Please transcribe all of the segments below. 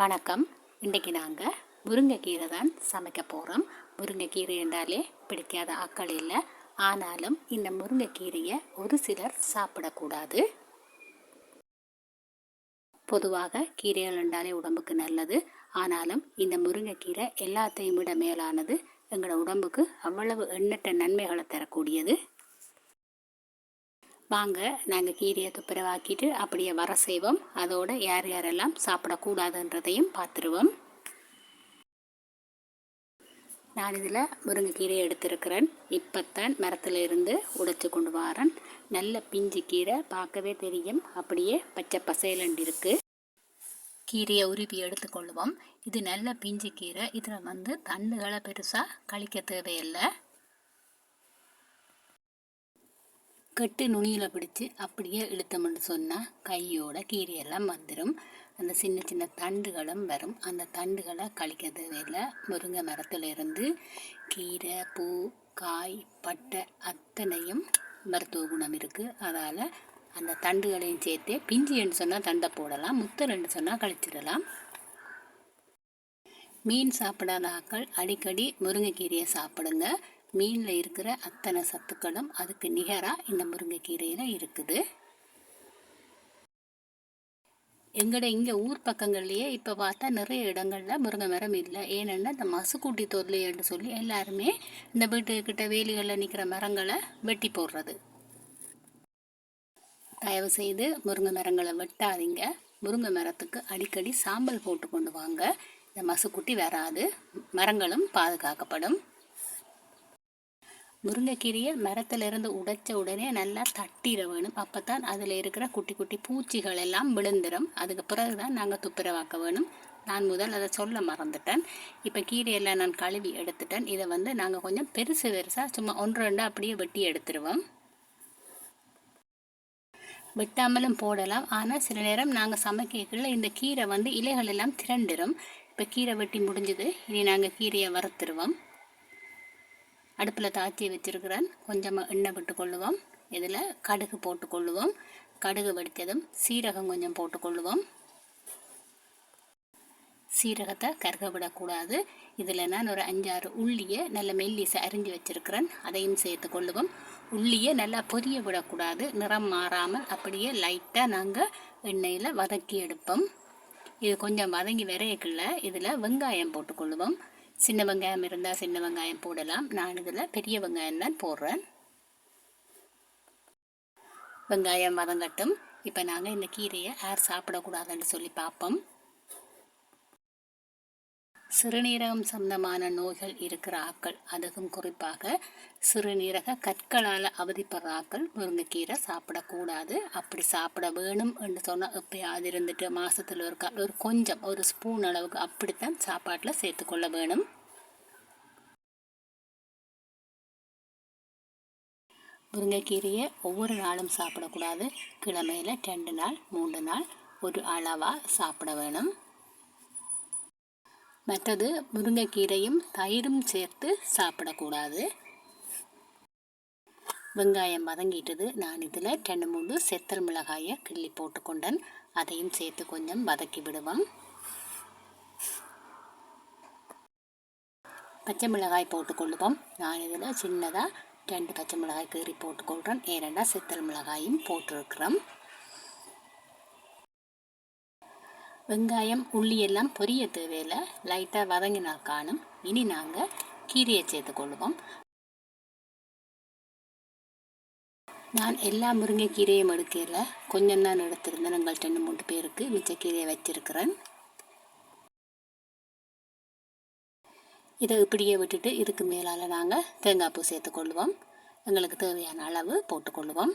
வணக்கம். இன்றைக்கி நாங்கள் முருங்கைக்கீரை தான் சமைக்க போகிறோம் முருங்கைக்கீரை என்றாலே பிடிக்காத ஆக்கள் இல்லை. ஆனாலும் இந்த முருங்கைக்கீரையை ஒரு சிலர் சாப்பிடக்கூடாது. பொதுவாக கீரைகள் என்றாலே உடம்புக்கு நல்லது. ஆனாலும் இந்த முருங்கைக்கீரை எல்லாத்தையும் விட மேலானது எங்களோட உடம்புக்கு அவ்வளவு எண்ணற்ற நன்மைகளை தரக்கூடியது. வாங்க. நாங்கள் கீரையை துப்புரவாக்கிட்டு அப்படியே வர செய்வோம். அதோடு யார் யாரெல்லாம் சாப்பிடக்கூடாதுன்றதையும் பார்த்துருவோம். நான் இதில் முருங்கைக்கீரையை எடுத்திருக்கிறேன். இப்போத்தான் மரத்தில் இருந்து உடைச்சி கொண்டு வரேன். நல்ல பிஞ்சு கீரை பார்க்கவே தெரியும். அப்படியே பச்சை பசையலண்டு இருக்குது கீரையை உருவி எடுத்துக்கொள்வோம். இது நல்ல பிஞ்சு கீரை. இதில் வந்து தண்டுகளை பெருசாக கழிக்க தேவையில்லை. கட்டு நுனியில் பிடிச்சி அப்படியே இழுத்தோம்னு சொன்னால் கையோட கீரையெல்லாம் வந்துடும் அந்த சின்ன சின்ன தண்டுகளும் வரும். அந்த தண்டுகளை கழிக்க தேவையில்லை முருங்கை மரத்துலேருந்து கீரை பூ காய் பட்டை அத்தனையும் மருத்துவ குணம் இருக்குது அதால் அந்த தண்டுகளையும் சேர்த்து பிஞ்சின்னு சொன்னால் தண்டை போடலாம் முத்தல்னு சொன்னால் கழிச்சிடலாம். மீன் சாப்பிடாத ஆக்கள் அடிக்கடி முருங்கைக்கீரையை சாப்பிடுங்க. மீனில் இருக்கிற அத்தனை சத்துக்களும் அதுக்கு நிகராக இந்த முருங்கைக்கீரையில் இருக்குது. எங்கட இங்கே ஊர் பக்கங்கள்லேயே இப்போ பார்த்தா நிறைய இடங்களில் முருங்கை மரம் இல்லை. ஏனென்னா இந்த மசுக்கூட்டி தொல்லைன்னு சொல்லி எல்லாருமே இந்த வீட்டுக்கிட்ட வேலிகளில் நிற்கிற மரங்களை வெட்டி போடுறது. தயவு செய்து முருங்கை மரங்களை வெட்டாதீங்க. முருங்கை மரத்துக்கு அடிக்கடி சாம்பல் போட்டு கொண்டு வாங்க. இந்த மசுக்குட்டி வராது. மரங்களும் பாதுகாக்கப்படும். முருங்கைக்கீரையை மரத்திலிருந்து உடைச்ச உடனே நல்லா தட்டிட வேணும் அப்போ தான் அதில் இருக்கிற குட்டி குட்டி பூச்சிகள் எல்லாம் விழுந்துடும் அதுக்கு பிறகு தான் நாங்கள் துப்புரவாக்க வேணும். நான் முதல் அதை சொல்ல மறந்துட்டேன். இப்போ கீரையெல்லாம் நான் கழுவி எடுத்துட்டேன். இதை வந்து நாங்கள் கொஞ்சம் பெருசு பெருசாக சும்மா ஒன்று ரெண்டு அப்படியே வெட்டி எடுத்துருவோம். வெட்டாமலும் போடலாம். ஆனால் சில நேரம் நாங்கள் சமைக்கக்குள்ள இந்த கீரை வந்து இலைகள் எல்லாம் திரண்டுடும் இப்போ கீரை வெட்டி முடிஞ்சது. இனி நாங்கள் கீரையை வறுத்துருவோம். அடுப்பில் தாச்சி வச்சுருக்கிறேன். கொஞ்சமாக எண்ணெய் விட்டு கொள்ளுவோம் இதில் கடுகு போட்டுக்கொள்ளுவோம். கடுகு வெடித்ததும் சீரகம் கொஞ்சம் போட்டுக்கொள்ளுவோம். சீரகத்தை கருக விடக்கூடாது. இதில் நான் ஒரு அஞ்சாறு உள்ளியை நல்ல மெல்லிசை அரிஞ்சு வச்சுருக்கிறேன். அதையும் சேர்த்து கொள்ளுவோம். உள்ளியை நல்லா பொரிய விடக்கூடாது. நிறம் மாறாமல் அப்படியே லைட்டாக நாங்கள் எண்ணெயில் வதக்கி எடுப்போம். இது கொஞ்சம் வதங்கி விரையக்குள்ள இதில் வெங்காயம் போட்டுக்கொள்ளுவோம். சின்ன வெங்காயம் இருந்தால் சின்ன வெங்காயம் போடலாம். நான் இதில் பெரிய வெங்காயம் தான் போடுறேன். வெங்காயம் வதங்கட்டும். இப்போ நாங்கள் இந்த கீரையை யார் சாப்பிடக்கூடாதுன்னு சொல்லி பார்ப்போம். சிறுநீரகம் சம்பந்தமான நோய்கள் இருக்கிற ஆக்கள் அதுவும் குறிப்பாக சிறுநீரக கற்களால் அவதிப்படுற ஆக்கள் முருங்கைக்கீரை சாப்பிடக்கூடாது. அப்படி சாப்பிட வேணும் என்று சொன்னால் எப்பயாவது இருந்துட்டு மாதத்தில் ஒரு ஒரு கொஞ்சம் ஒரு ஸ்பூன் அளவுக்கு அப்படித்தான் சாப்பாட்டில் சேர்த்துக்கொள்ள வேணும். முருங்கைக்கீரையை ஒவ்வொரு நாளும் சாப்பிடக்கூடாது. கிழமையில் ரெண்டு நாள் மூன்று நாள் ஒரு அளவாக சாப்பிட வேணும். மற்றது முருங்கைக்கீரையும் தயிரும் சேர்த்து சாப்பிடக்கூடாது. வெங்காயம் வதங்கிட்டது. நான் இதில் ரெண்டு மூணு செத்தல் மிளகாயை கிள்ளி போட்டுக்கொண்டேன். அதையும் சேர்த்து கொஞ்சம் வதக்கி விடுவோம். பச்சை மிளகாய் போட்டுக்கொள்ளுவோம். நான் இதில் சின்னதாக ரெண்டு பச்சை மிளகாய் கீறி போட்டுக்கொள்கிறேன். ஏனெண்டா செத்தல் மிளகாயும் போட்டிருக்கிறோம். வெங்காயம் உள்ளி எல்லாம் பொரிய தேவையில்லை. லைட்டாக வதங்கினால் காணும். இனி நாங்கள் கீரையை சேர்த்துக்கொள்வோம் நான் எல்லா முருங்கைக்கீரையும் எடுக்கல. கொஞ்சம் தான் எடுத்திருந்தேன். எங்கள் ரெண்டு மூணு பேருக்கு மிச்ச கீரையை வச்சிருக்கிறேன். இதை இப்படியே விட்டுட்டு இதுக்கு மேலால் நாங்கள் தேங்காய் பூ சேர்த்துக்கொள்வோம் எங்களுக்கு தேவையான அளவு போட்டுக்கொள்வோம்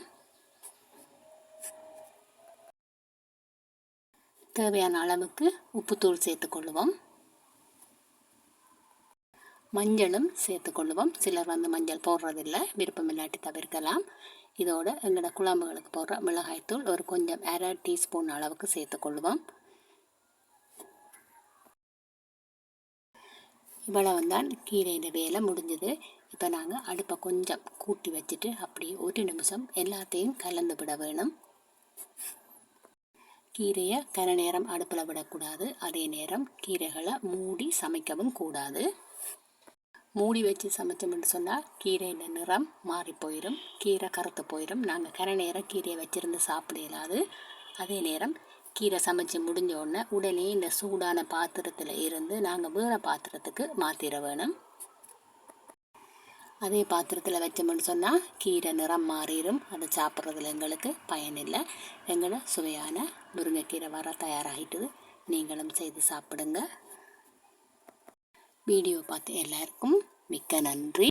தேவையான அளவுக்கு உப்புத்தூள் சேர்த்துக்கொள்ளுவோம். மஞ்சளும் சேர்த்துக்கொள்ளுவோம். சிலர் வந்து மஞ்சள் போடுறதில்லை. விருப்பம் இல்லாட்டி தவிர்க்கலாம். இதோட எங்களோட குழம்புகளுக்கு போடுற மிளகாய்த்தூள் ஒரு கொஞ்சம் அரை டீஸ்பூன் அளவுக்கு சேர்த்துக்கொள்ளுவோம். இவ்வளவு தான் கீரையின் வேலை முடிஞ்சது. இப்போ நாங்கள் அடுப்பை கொஞ்சம் கூட்டி வச்சுட்டு அப்படியே ஒரு நிமிஷம் எல்லாத்தையும் கலந்து விட வேணும். கீரையை கன நேரம் அடுப்பில் விடக்கூடாது. அதே நேரம் கீரைகளை மூடி சமைக்கவும் கூடாது. மூடி வச்சு சமைச்சோம்னு சொன்னால் கீரையின் நிறம் மாறி போயிடும் கீரை கருத்து போயிடும் நாங்கள் கன நேரம் கீரையை வச்சுருந்து சாப்பிட இயலாது. அதே நேரம் கீரை சமைச்சு முடிஞ்ச உடனே உடனே இந்த சூடான பாத்திரத்தில் இருந்து நாங்கள் வேறு பாத்திரத்துக்கு மாற்றிட வேணும். அதே பாத்திரத்தில் வச்சோம்னு சொன்னால் கீரை நிறம் மாறிடும் அதை சாப்பிட்றதுல எங்களுக்கு பயனில்லை எங்களை சுவையான முருங்கைக்கீரை வர தயாராகிட்டுது. நீங்களும் செய்து சாப்பிடுங்க. வீடியோ பார்த்து எல்லாருக்கும் மிக்க நன்றி.